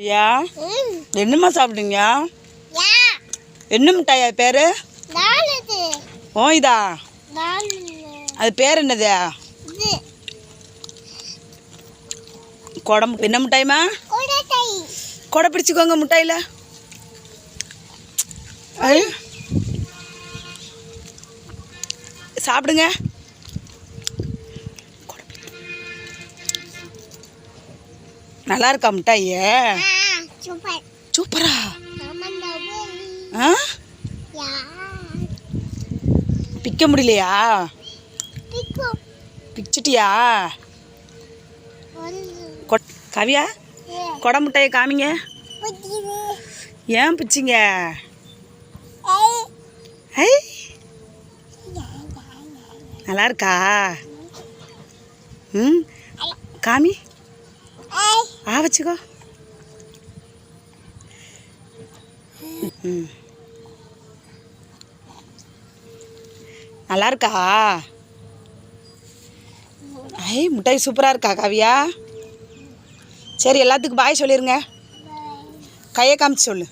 ஐயா என்னம்மா சாப்பிட்டீங்க? என்ன மிட்டாயா? பேர்? ஓ இதா? அது பேர் என்னது? குடம் என்ன மிட்டாய்மா கொடை பிடிச்சிக்கோங்க மிட்டாயில். ஐ. சாப்பிடுங்க. நல்லா இருக்கா மிட்டாயே? சூப்பரா? ஆ? பிக்க முடியலையா? பிச்சிட்டியா? கொட் கவியா? கொடை மிட்டாயை காமிங்க. ஏன் பிச்சிங்க? ஐ நல்லா இருக்கா ம். காமி. வச்சுக்கோ. நல்லா இருக்கா ஐ மிட்டாய் சூப்பராக இருக்கா காவியா? சரி எல்லாத்துக்கும் பாய் சொல்லிடுங்க கையை காமிச்சு சொல்லு.